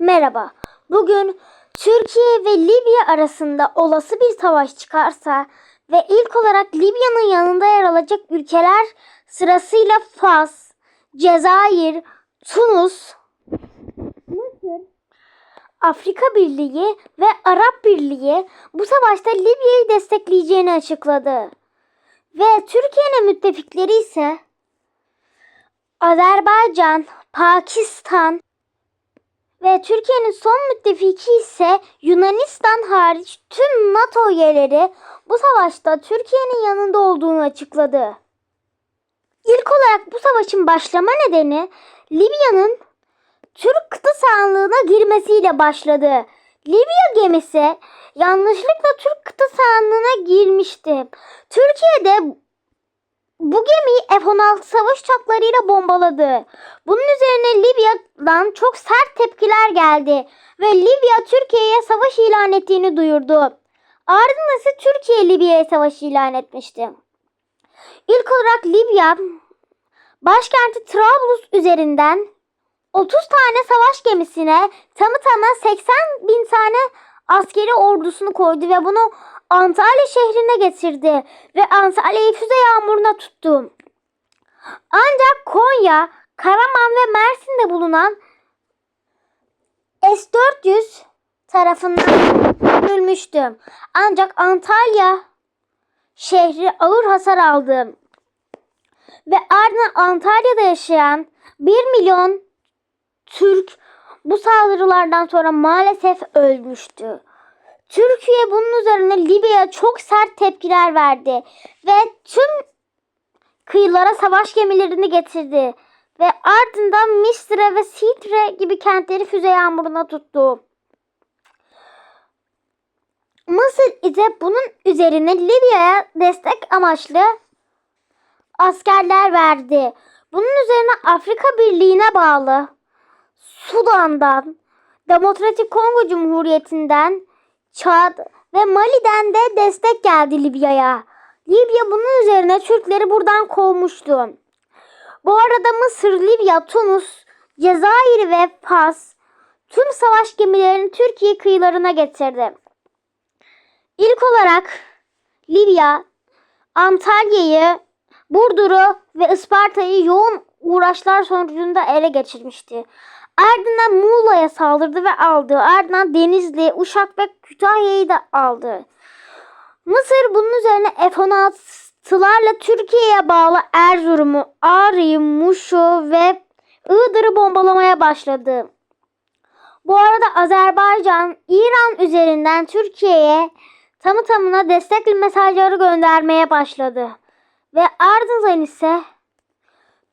Merhaba. Bugün Türkiye ve Libya arasında olası bir savaş çıkarsa ve ilk olarak Libya'nın yanında yer alacak ülkeler sırasıyla Fas, Cezayir, Tunus, Mısır, Afrika Birliği ve Arap Birliği bu savaşta Libya'yı destekleyeceğini açıkladı. Ve Türkiye'nin müttefikleri ise Azerbaycan, Pakistan, ve Türkiye'nin son müttefiki ise Yunanistan hariç tüm NATO üyeleri bu savaşta Türkiye'nin yanında olduğunu açıkladı. İlk olarak bu savaşın başlama nedeni Libya'nın Türk kıta sahanlığına girmesiyle başladı. Libya gemisi yanlışlıkla Türk kıta sahanlığına girmişti. Türkiye'de bu gemiyi F-16 savaş uçaklarıyla bombaladı. Bunun üzerine Libya'dan çok sert tepkiler geldi ve Libya Türkiye'ye savaş ilan ettiğini duyurdu. Ardından ise Türkiye Libya'ya savaş ilan etmişti. İlk olarak Libya başkenti Trablus üzerinden 30 tane savaş gemisine tamı tamına 80 bin tane askeri ordusunu koydu ve bunu Antalya şehrine getirdi ve Antalya'yı füze yağmuruna tuttu. Ancak Konya, Karaman ve Mersin'de bulunan S-400 tarafından öldürülmüştü. Ancak Antalya şehri ağır hasar aldı. Ve ardından Antalya'da yaşayan 1 milyon Türk bu saldırılardan sonra maalesef ölmüştü. Türkiye bunun üzerine Libya'ya çok sert tepkiler verdi ve tüm kıyılara savaş gemilerini getirdi ve ardından Mistre ve Sitre gibi kentleri füze yağmuruna tuttu. Mısır ise bunun üzerine Libya'ya destek amaçlı askerler verdi. Bunun üzerine Afrika Birliği'ne bağlı Sudan'dan, Demokratik Kongo Cumhuriyeti'nden, Çad ve Mali'den de destek geldi Libya'ya. Libya bunun üzerine Türkleri buradan kovmuştu. Bu arada Mısır, Libya, Tunus, Cezayir ve Fas tüm savaş gemilerini Türkiye kıyılarına getirdi. İlk olarak Libya, Antalya'yı, Burdur'u ve Isparta'yı yoğun uğraşlar sonucunda ele geçirmişti. Ardından Muğla'ya saldırdı ve aldı. Ardından Denizli, Uşak ve Kütahya'yı da aldı. Mısır bunun üzerine F-16'larla Türkiye'ye bağlı Erzurum'u, Ağrı'yı, Muş'u ve Iğdır'ı bombalamaya başladı. Bu arada Azerbaycan, İran üzerinden Türkiye'ye tamı tamına destek mesajları göndermeye başladı. Ve ardından ise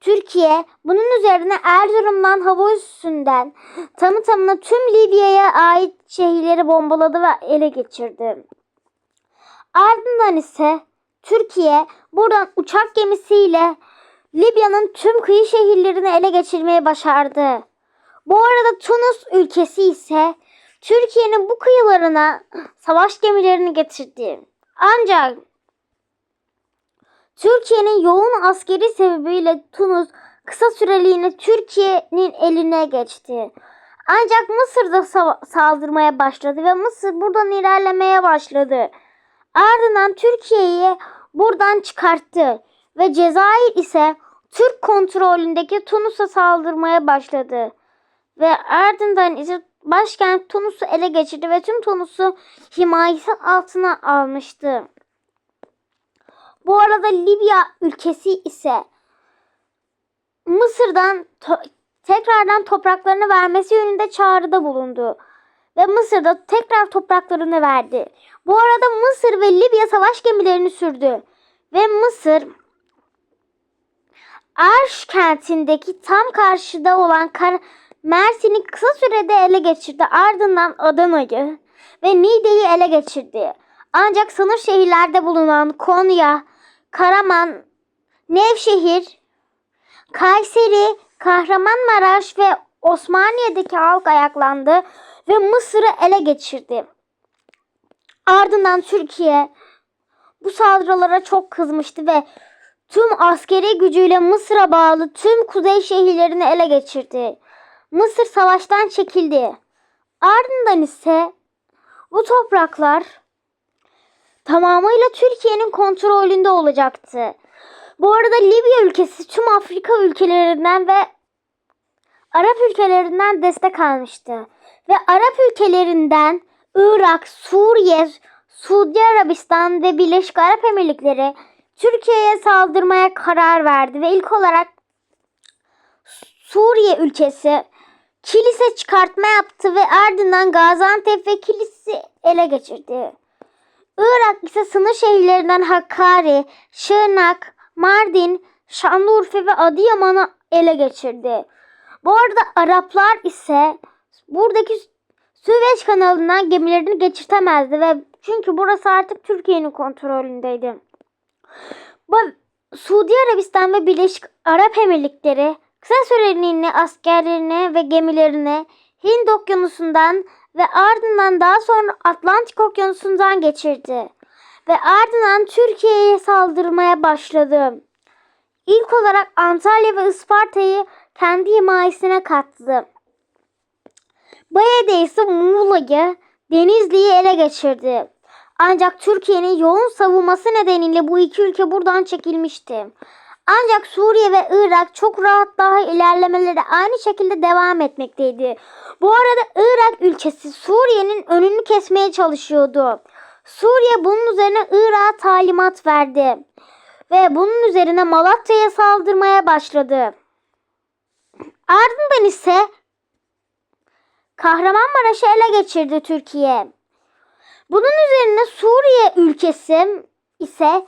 Türkiye bunun üzerine Erzurum'dan hava üssünden tamı tamına tüm Libya'ya ait şehirleri bombaladı ve ele geçirdi. Ardından ise Türkiye buradan uçak gemisiyle Libya'nın tüm kıyı şehirlerini ele geçirmeye başardı. Bu arada Tunus ülkesi ise Türkiye'nin bu kıyılarına savaş gemilerini getirdi. Ancak Türkiye'nin yoğun askeri sebebiyle Tunus kısa süreliğine Türkiye'nin eline geçti. Ancak Mısır da sa- saldırmaya başladı ve Mısır buradan ilerlemeye başladı. Ardından Türkiye'yi buradan çıkarttı ve Cezayir ise Türk kontrolündeki Tunus'a saldırmaya başladı. Ve ardından ise başkent Tunus'u ele geçirdi ve tüm Tunus'u himayesi altına almıştı. Bu arada Libya ülkesi ise Mısır'dan to- tekrardan topraklarını vermesi yönünde çağrıda bulundu. Ve Mısır'da tekrar topraklarını verdi. Bu arada Mısır ve Libya savaş gemilerini sürdü. Ve Mısır Arş kentindeki tam karşıda olan Kar Mersin'i kısa sürede ele geçirdi. Ardından Adana'yı ve Niğde'yi ele geçirdi. Ancak sınır şehirlerde bulunan Konya, Karaman, Nevşehir, Kayseri, Kahramanmaraş ve Osmaniye'deki halk ayaklandı ve Mısır'ı ele geçirdi. Ardından Türkiye bu saldırılara çok kızmıştı ve tüm askeri gücüyle Mısır'a bağlı tüm kuzey şehirlerini ele geçirdi. Mısır savaştan çekildi. Ardından ise bu topraklar tamamıyla Türkiye'nin kontrolünde olacaktı. Bu arada Libya ülkesi tüm Afrika ülkelerinden ve Arap ülkelerinden destek almıştı. Ve Arap ülkelerinden Irak, Suriye, Suudi Arabistan ve Birleşik Arap Emirlikleri Türkiye'ye saldırmaya karar verdi ve ilk olarak Suriye ülkesi kilise çıkartma yaptı ve ardından Gaziantep ve Kilis'i ele geçirdi. Irak ise sınır şehirlerinden Hakkari, Şırnak, Mardin, Şanlıurfa ve Adıyaman'ı ele geçirdi. Bu arada Araplar ise buradaki Süveyş kanalından gemilerini geçirtemezdi ve çünkü burası artık Türkiye'nin kontrolündeydi. Bu Suudi Arabistan ve Birleşik Arap Emirlikleri kısa süreliğine askerlerini ve gemilerini Hind Okyanusu'ndan ve ardından daha sonra Atlantik Okyanusu'ndan geçirdi. Ve ardından Türkiye'ye saldırmaya başladı. İlk olarak Antalya ve Isparta'yı kendi himayesine kattı. Bayede ise Muğla'yı, Denizli'yi ele geçirdi. Ancak Türkiye'nin yoğun savunması nedeniyle bu iki ülke buradan çekilmişti. Ancak Suriye ve Irak çok rahat daha ilerlemeleri aynı şekilde devam etmekteydi. Bu arada Irak ülkesi Suriye'nin önünü kesmeye çalışıyordu. Suriye bunun üzerine Irak'a talimat verdi. Ve bunun üzerine Malatya'ya saldırmaya başladı. Ardından ise Kahramanmaraş'ı ele geçirdi Türkiye. Bunun üzerine Suriye ülkesi ise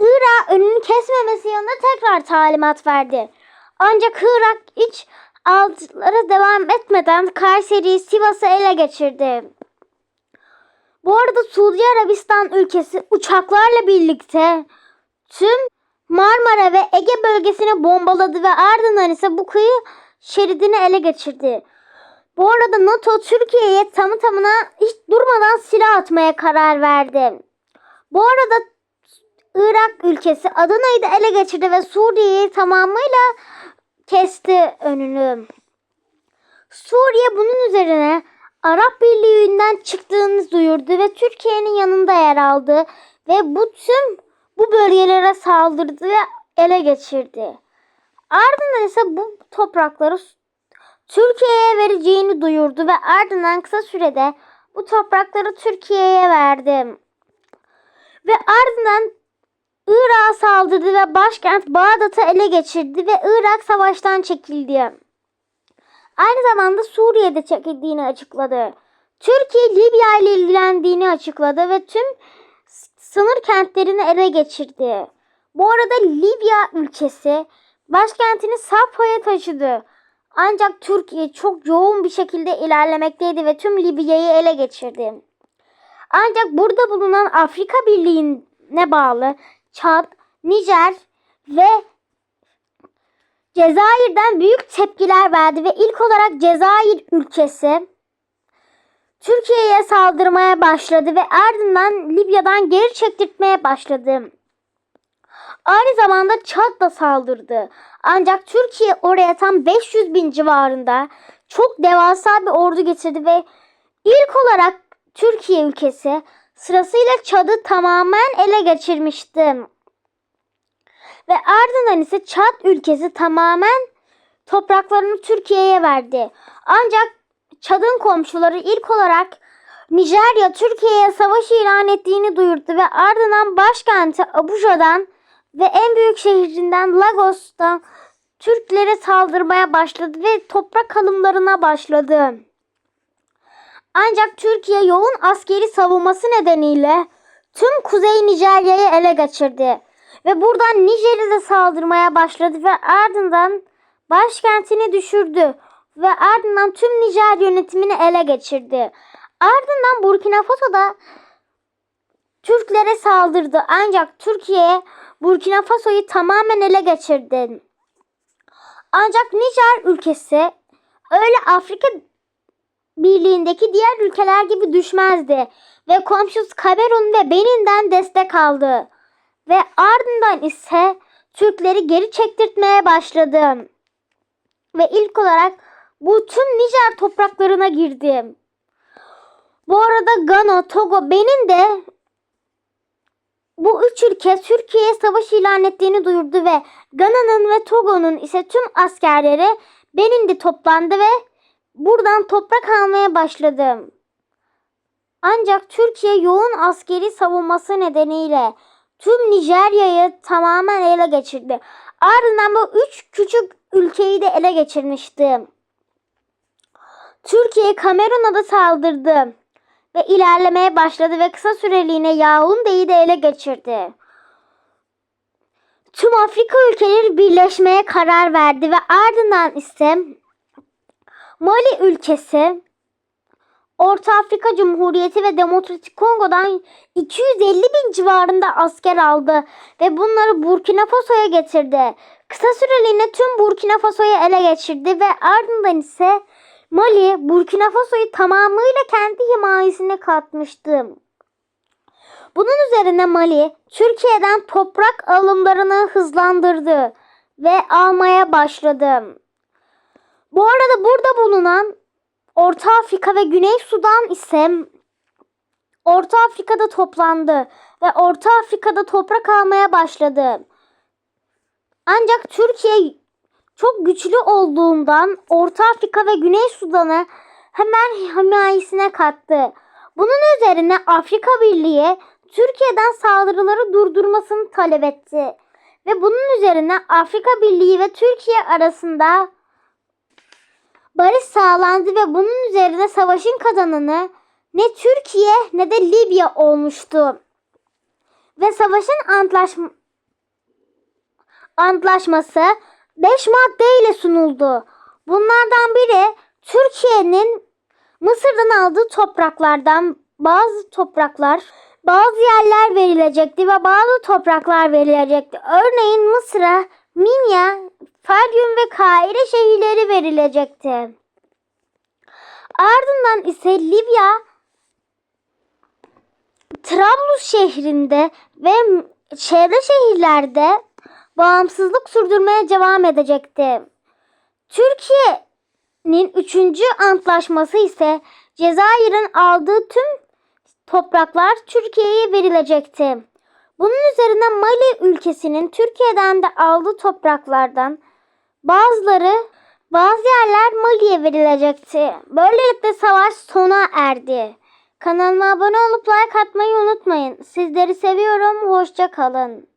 Irak önünü kesmemesi yanında tekrar talimat verdi. Ancak Irak iç altılara devam etmeden Kayseri'yi Sivas'ı ele geçirdi. Bu arada Suudi Arabistan ülkesi uçaklarla birlikte tüm Marmara ve Ege bölgesini bombaladı ve ardından ise bu kıyı şeridini ele geçirdi. Bu arada NATO Türkiye'ye tamı tamına hiç durmadan silah atmaya karar verdi. Bu arada Irak ülkesi Adana'yı da ele geçirdi ve Suriye'yi tamamıyla kesti önünü. Suriye bunun üzerine Arap Birliği'nden çıktığını duyurdu ve Türkiye'nin yanında yer aldı ve bu tüm bu bölgelere saldırdı ve ele geçirdi. Ardından ise bu toprakları Türkiye'ye vereceğini duyurdu ve ardından kısa sürede bu toprakları Türkiye'ye verdi. Ve ardından Irak'a saldırdı ve başkent Bağdat'ı ele geçirdi ve Irak savaştan çekildi. Aynı zamanda Suriye'de çekildiğini açıkladı. Türkiye Libya ile ilgilendiğini açıkladı ve tüm sınır kentlerini ele geçirdi. Bu arada Libya ülkesi başkentini Safa'ya taşıdı. Ancak Türkiye çok yoğun bir şekilde ilerlemekteydi ve tüm Libya'yı ele geçirdi. Ancak burada bulunan Afrika Birliği'ne bağlı Çad, Nijer ve Cezayir'den büyük tepkiler verdi ve ilk olarak Cezayir ülkesi Türkiye'ye saldırmaya başladı ve ardından Libya'dan geri çektirtmeye başladı. Aynı zamanda Çad da saldırdı. Ancak Türkiye oraya tam 500 bin civarında çok devasa bir ordu getirdi ve ilk olarak Türkiye ülkesi sırasıyla Çad'ı tamamen ele geçirmişti. Ve ardından ise Çad ülkesi tamamen topraklarını Türkiye'ye verdi. Ancak Çad'ın komşuları ilk olarak Nijerya Türkiye'ye savaş ilan ettiğini duyurdu ve ardından başkenti Abuja'dan ve en büyük şehrinden Lagos'tan Türklere saldırmaya başladı ve toprak alımlarına başladı. Ancak Türkiye yoğun askeri savunması nedeniyle tüm Kuzey Nijerya'yı ele geçirdi. Ve buradan Nijer'e saldırmaya başladı ve ardından başkentini düşürdü. Ve ardından tüm Nijer yönetimini ele geçirdi. Ardından Burkina Faso'da Türklere saldırdı. Ancak Türkiye Burkina Faso'yu tamamen ele geçirdi. Ancak Nijer ülkesi öyle Afrika Birliği'ndeki diğer ülkeler gibi düşmezdi ve komşusu Kamerun ve Benin'den destek aldı ve ardından ise Türkleri geri çektirtmeye başladı. Ve ilk olarak bu tüm Nijer topraklarına girdim. Bu arada Gana, Togo, Benin de bu üç ülke Türkiye'ye savaş ilan ettiğini duyurdu ve Gana'nın ve Togo'nun ise tüm askerleri Benin'de toplandı ve buradan toprak almaya başladı. Ancak Türkiye yoğun askeri savunması nedeniyle tüm Nijerya'yı tamamen ele geçirdi. Ardından bu üç küçük ülkeyi de ele geçirmişti. Türkiye Kamerun'a da saldırdı ve ilerlemeye başladı ve kısa süreliğine Yaounde'yi de ele geçirdi. Tüm Afrika ülkeleri birleşmeye karar verdi ve ardından ise Mali ülkesi Orta Afrika Cumhuriyeti ve Demokratik Kongo'dan 250 bin civarında asker aldı ve bunları Burkina Faso'ya getirdi. Kısa süreliğine tüm Burkina Faso'yu ele geçirdi ve ardından ise Mali, Burkina Faso'yu tamamıyla kendi himayesine katmıştı. Bunun üzerine Mali, Türkiye'den toprak alımlarını hızlandırdı ve almaya başladı. Bu arada burada bulunan Orta Afrika ve Güney Sudan ise Orta Afrika'da toplandı ve Orta Afrika'da toprak almaya başladı. Ancak Türkiye çok güçlü olduğundan Orta Afrika ve Güney Sudan'ı hemen himayesine kattı. Bunun üzerine Afrika Birliği Türkiye'den saldırıları durdurmasını talep etti. Ve bunun üzerine Afrika Birliği ve Türkiye arasında barış sağlandı ve bunun üzerine savaşın kazananı ne Türkiye ne de Libya olmuştu. Ve savaşın antlaşma antlaşması 5 maddeyle sunuldu. Bunlardan biri Türkiye'nin Mısır'dan aldığı topraklardan bazı topraklar, bazı yerler verilecekti ve bazı topraklar verilecekti. Örneğin Mısır'a Minya, Faryum ve Kahire şehirleri verilecekti. Ardından ise Libya Trablus şehrinde ve çevre şehirlerde bağımsızlık sürdürmeye devam edecekti. Türkiye'nin üçüncü antlaşması ise Cezayir'in aldığı tüm topraklar Türkiye'ye verilecekti. Bunun üzerine Mali ülkesinin Türkiye'den de aldığı topraklardan bazıları bazı yerler Mali'ye verilecekti. Böylelikle savaş sona erdi. Kanalıma abone olup like atmayı unutmayın. Sizleri seviyorum. Hoşça kalın.